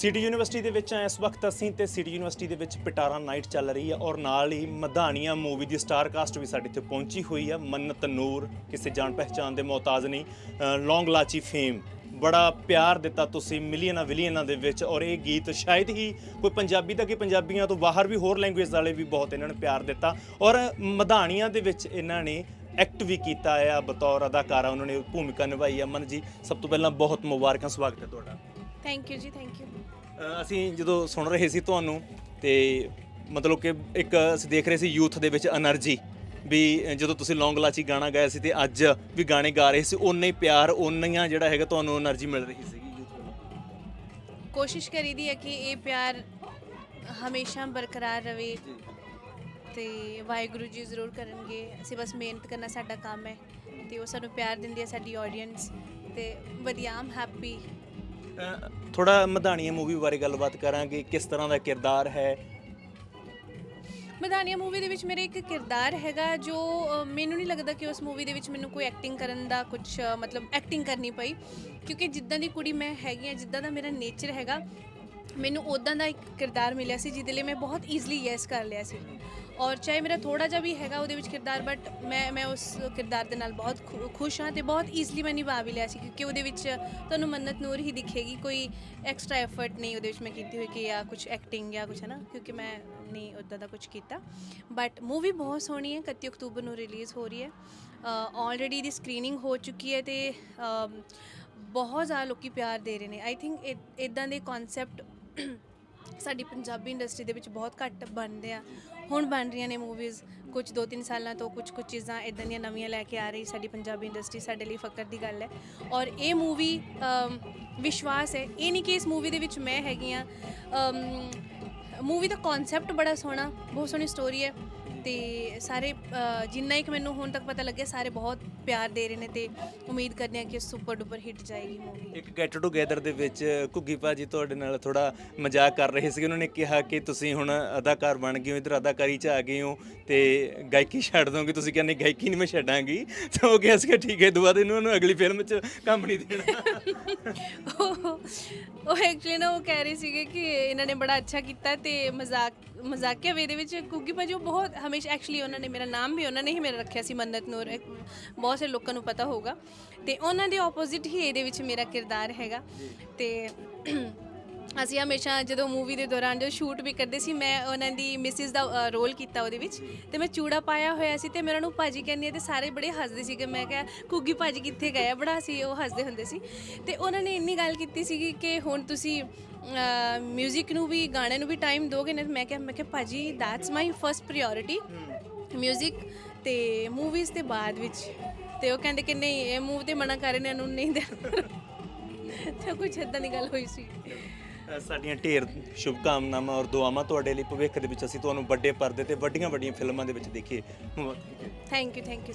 City university ਦੇ ਵਿੱਚ ਆ ਇਸ ਵਕਤ ਅਸੀਂ ਤੇ ਸਿਟੀ ਯੂਨੀਵਰਸਿਟੀ ਦੇ ਵਿੱਚ ਪਿਟਾਰਾ ਨਾਈਟ ਚੱਲ ਰਹੀ ਹੈ ਔਰ ਨਾਲ ਹੀ ਮਧਾਨੀਆਂ ਮੂਵੀ ਦੀ ਸਟਾਰ ਕਾਸਟ ਵੀ ਸਾਡੇ ਇੱਥੇ ਪਹੁੰਚੀ ਹੋਈ ਹੈ ਮੰਨਤ ਨੂਰ, ਕਿਸੇ ਜਾਣ ਪਹਿਚਾਨ ਦੇ ਮੁਹਤਾਜ ਨਹੀਂ ਲੌਂਗ ਲਾਚੀ ਫੇਮ ਬੜਾ ਪਿਆਰ ਦਿੱਤਾ ਤੁਸੀਂ ਮਿਲੀਅਨਾਂ ਵਿਲੀਅਨਾਂ ਦੇ ਵਿੱਚ ਔਰ ਇਹ ਗੀਤ ਸ਼ਾਇਦ ਹੀ ਕੋਈ ਪੰਜਾਬੀ ਦਾ ਕਿ ਪੰਜਾਬੀਆਂ ਤੋਂ ਬਾਹਰ ਵੀ ਹੋਰ ਲੈਂਗੁਏਜ ਵਾਲੇ ਵੀ ਬਹੁਤ ਇਹਨਾਂ ਨੇ ਪਿਆਰ ਦਿੱਤਾ। ਔਰ ਮਧਾਨੀਆਂ ਦੇ ਵਿੱਚ ਇਹਨਾਂ ਨੇ ਐਕਟ ਵੀ ਕੀਤਾ ਆ, ਬਤੌਰ ਅਦਾਕਾਰਾ ਉਹਨਾਂ ਨੇ ਭੂਮਿਕਾ ਨਿਭਾਈ ਹੈ ਮਨ ਜੀ, ਸਭ ਤੋਂ ਪਹਿਲਾਂ ਬਹੁਤ ਮੁਬਾਰਕਾਂ, ਸਵਾਗਤ ਹੈ ਤੁਹਾਡਾ। Thank you ji thank you ਅਸੀਂ ਜਦੋਂ ਸੁਣ ਰਹੇ ਸੀ ਤੁਹਾਨੂੰ ਤੇ ਮਤਲਬ ਕਿ ਇੱਕ ਅਸੀਂ ਦੇਖ ਰਹੇ ਸੀ ਯੂਥ ਦੇ ਵਿੱਚ એનર્ਜੀ ਵੀ ਜਦੋਂ ਤੁਸੀਂ ਲੌਂਗ ਲਾਚੀ ਗਾਣਾ ਗਾਇਆ ਸੀ ਤੇ ਅੱਜ ਵੀ ਗਾਣੇ ਗਾ ਰਹੇ ਸੀ ਉਨਾ ਪਿਆਰ ਉਨਾ ਜਿਹੜਾ ਹੈਗਾ ਤੁਹਾਨੂੰ એનર્ਜੀ ਮਿਲ ਰਹੀ ਸੀ ਕੋਸ਼ਿਸ਼ ਕਰੀਦੀ ਹੈ ਕਿ ਇਹ ਪਿਆਰ ਹਮੇਸ਼ਾ ਬਰਕਰਾਰ ਰਹੇ ਤੇ ਵਾਹਿਗੁਰੂ ਜੀ ਜ਼ਰੂਰ ਕਰਨਗੇ। ਅਸੀਂ ਬਸ ਮਿਹਨਤ ਕਰਨਾ ਸਾਡਾ ਕੰਮ ਹੈ ਤੇ ਉਹ ਸਾਨੂੰ ਪਿਆਰ ਦਿੰਦੀ ਹੈ ਸਾਡੀ ਆਡੀਅנס ਤੇ ਵਧੀਆ ਹੈਪੀ ਥੋੜਾ ਮਧਾਣੀਆਂ ਮੂਵੀ ਬਾਰੇ ਗੱਲਬਾਤ ਕਰਾਂਗੇ ਕਿਸ ਤਰ੍ਹਾਂ ਦਾ ਕਿਰਦਾਰ ਹੈ। ਮਧਾਨੀਆ ਮੂਵੀ ਦੇ ਵਿੱਚ ਮੇਰੇ ਇੱਕ ਕਿਰਦਾਰ ਹੈਗਾ ਜੋ ਅ, ਮੈਨੂੰ ਨਹੀਂ ਲੱਗਦਾ ਕਿ ਉਸ ਮੂਵੀ ਦੇ ਵਿੱਚ ਮੈਨੂੰ ਕੋਈ ਐਕਟਿੰਗ ਕਰਨ ਦਾ ਕੁਝ ਮਤਲਬ ਐਕਟਿੰਗ ਕਰਨੀ ਪਈ। ਕਿਉਂਕਿ ਜਿੱਦਾਂ ਦੀ ਕੁੜੀ ਮੈਂ ਹੈਗੀ ਆ ਜਿੱਦਾਂ ਦਾ ਮੇਰਾ ਨੇਚਰ ਹੈਗਾ ਮੈਨੂੰ ਉਦਾਂ ਦਾ ਇੱਕ ਕਿਰਦਾਰ ਮਿਲਿਆ ਸੀ ਜਿਹਦੇ ਲਈ ਮੈਂ ਬਹੁਤ ਈਜ਼ੀਲੀ ਯੈਸ ਕਰ ਲਿਆ ਸੀ। ਔਰ ਚਾਹੇ ਮੇਰਾ ਥੋੜਾ ਜਿਹਾ ਵੀ ਹੈਗਾ ਉਹਦੇ ਵਿੱਚ ਕਿਰਦਾਰ ਬਟ ਮੈਂ ਮੈਂ ਉਸ ਕਿਰਦਾਰ ਦੇ ਨਾਲ ਬਹੁਤ ਖੁ- ਖੁਸ਼ ਹਾਂ ਤੇ ਬਹੁਤ ਈਜ਼ੀਲੀ ਮੈਂ ਨਿਭਾ ਵੀ ਲਿਆ ਸੀ ਕਿਉਂਕਿ ਉਹਦੇ ਵਿੱਚ ਤੁਹਾਨੂੰ ਮੰਨਤ ਨੂਰ ਹੀ ਦਿਖੇਗੀ, ਕੋਈ ਐਕਸਟਰਾ ਐਫਰਟ ਨਹੀਂ ਉਹਦੇ ਵਿੱਚ ਮੈਂ ਕੀਤੀ ਹੋਈ ਕਿ ਜਾਂ ਕੁਝ ਐਕਟਿੰਗ ਜਾਂ ਕੁਝ ਹੈ ਨਾ? ਕਿਉਂਕਿ ਮੈਂ ਨਹੀਂ ਉਦਾਂ ਦਾ ਕੁਝ ਕੀਤਾ। ਬਟ ਮੂਵੀ ਬਹੁਤ ਸੋਹਣੀ ਹੈ 31 ਅਕਤੂਬਰ ਨੂੰ ਰਿਲੀਜ਼ ਹੋ ਰਹੀ ਹੈ। ਆਲਰੇਡੀ ਦੀ ਸਕਰੀਨਿੰਗ ਹੋ ਚੁੱਕੀ ਹੈ ਤੇ ਬਹੁਤ ਜ਼ਿਆਦਾ ਲੋਕੀ ਪਿਆਰ ਦੇ ਰਹੇ ਨੇ। ਆਈ ਥਿੰਕ ਇਦਾਂ ਦੇ ਕਨਸੈਪਟ ਸਾਡੀ ਪੰਜਾਬੀ ਇੰਡਸਟਰੀ ਦੇ ਵਿੱਚ ਬਹੁਤ ਘੱਟ ਬਣਦੇ ਆ। ਹੁਣ ਬਣ ਰਹੀਆਂ ਨੇ ਮੂਵੀਜ਼ ਕੁਝ 2-3 ਸਾਲਾਂ ਤੋਂ ਕੁਝ ਕੁਝ ਚੀਜ਼ਾਂ ਇਦਾਂ ਦੀਆਂ ਨਵੀਆਂ ਲੈ ਕੇ ਆ ਰਹੀ ਸਾਡੀ ਪੰਜਾਬੀ ਇੰਡਸਟਰੀ ਸਾਡੇ ਲਈ ਫਕਰ ਦੀ ਗੱਲ ਹੈ। ਔਰ ਇਹ ਮੂਵੀ ਵਿਸ਼ਵਾਸ ਹੈ। ਇਹ ਨਹੀਂ ਕਿ ਇਸ ਮੂਵੀ ਦੇ ਵਿੱਚ ਮੈਂ ਹੈਗੀ ਆ ਮੂਵੀ ਦਾ ਕਨਸੈਪਟ ਬੜਾ ਸੋਹਣਾ, ਬਹੁਤ ਸੋਹਣੀ ਸਟੋਰੀ ਹੈ। ਤੇ ਸਾਰੇ ਅ, ਜਿੰਨਾ ਇੱਕ ਮੈਨੂੰ ਹੁਣ ਤੱਕ ਪਤਾ ਲੱਗਿਆ ਸਾਰੇ ਬਹੁਤ ਪਿਆਰ ਦੇ ਰਹੇ ਨੇ ਤੇ ਉਮੀਦ ਕਰਦੇ ਹਾਂ ਕਿ ਸੁਪਰ ਡੁਪਰ ਹਿੱਟ ਜਾਏਗੀ ਮੂਵੀ ਇੱਕ ਗੈਟ ਟੂਗੇਦਰ ਦੇ ਵਿੱਚ ਘੁੱਗੀ ਭਾਜੀ ਤੁਹਾਡੇ ਨਾਲ ਥੋੜਾ ਮਜ਼ਾਕ ਕਰ ਰਹੇ ਸੀ। ਉਹਨਾਂ ਨੇ ਕਿਹਾ ਕਿ ਤੁਸੀਂ ਹੁਣ ਅਦਾਕਾਰ ਬਣ ਗਏ ਹੋ ਇਧਰ ਅਦਾਕਾਰੀ 'ਚ ਆ ਗਏ ਹੋ ਤੇ ਗਾਇਕੀ ਛੱਡ ਦੋਗੇ। ਤੁਸੀਂ ਕਹਿੰਦੇ ਗਾਇਕੀ ਨਹੀਂ ਮੈਂ ਛੱਡਾਂਗੀ। ਤਾਂ ਉਹ ਕਿਹਾ ਸੀ ਠੀਕ ਹੈ ਦੁਆ ਦਿਨ ਉਹਨੂੰ ਅਗਲੀ ਫਿਲਮ 'ਚ ਕੰਮ ਨਹੀਂ ਦੇਣਾ। ਉਹ ਉਹ ਐਕਚੁਅਲੀ ਨਾ ਉਹ ਕਹਿ ਰਹੇ ਸੀਗੇ ਕਿ ਇਹਨਾਂ ਨੇ ਬੜਾ ਅੱਛਾ ਕੀਤਾ ਤੇ ਮਜ਼ਾਕ ਮਜ਼ਾਕਿਆ ਵੇ ਦੇ ਵਿੱਚ ਕੁੱਗੀ ਭਾਜੀ ਉਹ ਬਹੁਤ ਹਮੇਸ਼ਾ ਐਕਚੁਅਲੀ ਉਹਨਾਂ ਨੇ ਮੇਰਾ ਨਾਮ ਵੀ ਉਹਨਾਂ ਨੇ ਹੀ ਮੇਰਾ ਰੱਖਿਆ ਸੀ ਮੰਨਤ ਨੂਰ। ਇੱਕ ਬਹੁਤ ਸਾਰੇ ਲੋਕਾਂ ਨੂੰ ਪਤਾ ਹੋਊਗਾ। ਤੇ ਉਹਨਾਂ ਦੇ ਆਪੋਜ਼ਿਟ ਹੀ ਇਹਦੇ ਵਿੱਚ ਮੇਰਾ ਕਿਰਦਾਰ ਹੈਗਾ। ਤੇ ਅਸੀਂ ਹਮੇਸ਼ਾ ਜਦੋਂ ਮੂਵੀ ਦੇ ਦੌਰਾਨ ਜਦੋਂ ਸ਼ੂਟ ਵੀ ਕਰਦੇ ਸੀ, ਮੈਂ ਉਹਨਾਂ ਦੀ ਮਿਸਿਸ ਦਾ ਰੋਲ ਕੀਤਾ ਉਹਦੇ ਵਿੱਚ। ਤੇ ਮੈਂ ਚੂੜਾ ਪਾਇਆ ਹੋਇਆ ਸੀ ਤੇ ਮੈਂ ਉਹਨਾਂ ਨੂੰ ਭਾਜੀ ਕਹਿੰਦੀ ਆ ਤੇ ਸਾਰੇ ਬੜੇ ਹੱਸਦੇ ਸੀਗੇ। ਮੈਂ ਕਿਹਾ ਕੁੱਗੀ ਭਾਜੀ ਕਿੱਥੇ ਗਏ? ਬੜਾ ਸੀ ਉਹ ਹੱਸਦੇ ਹੁੰਦੇ ਸੀ। ਤੇ ਉਹਨਾਂ ਨੇ ਇੰਨੀ ਗੱਲ ਕੀਤੀ ਸੀਗੀ ਕਿ ਹੁਣ ਤੁਸੀਂ 뮤직 ਨੂੰ ਵੀ ਗਾਣੇ ਨੂੰ ਵੀ ਟਾਈਮ ਦੋਗੇ ਨਾ ਤੇ ਮੈਂ ਕਿਹਾ ਮੈਂ ਕਿਹਾ ਭਾਜੀ ਦੈਟਸ ਮਾਈ ਫਰਸਟ ਪ੍ਰਾਇੋਰਟੀ 뮤직 ਤੇ ਮੂਵੀਜ਼ ਤੇ ਬਾਅਦ ਵਿੱਚ ਤੇ ਉਹ ਕਹਿੰਦੇ ਕਿ ਨਹੀਂ ਇਹ ਮੂਵ ਤੇ ਮਨਾ ਕਰ ਰਹੇ ਨੇ ਇਹਨੂੰ ਨਹੀਂ ਦੇਣਾ ਤੇ ਕੁਝ ਇਦਾਂ ਦੀ ਗੱਲ ਹੋਈ ਸੀ ਅ, ਸਾਡੀਆਂ ਢੇਰ ਸ਼ੁਭ ਕਾਮਨਾਵਾਂ ਔਰ ਦੁਆਵਾਂ ਤੁਹਾਡੇ ਲਈ ਭਵਿੱਖ ਦੇ ਵਿੱਚ ਅਸੀਂ ਤੁਹਾਨੂੰ ਵੱਡੇ ਪਰਦੇ ਤੇ ਵੱਡੀਆਂ ਵੱਡੀਆਂ ਫਿਲਮਾਂ ਦੇ ਵਿੱਚ ਦੇਖੀਏ ਥੈਂਕ ਯੂ ਥੈਂਕ ਯੂ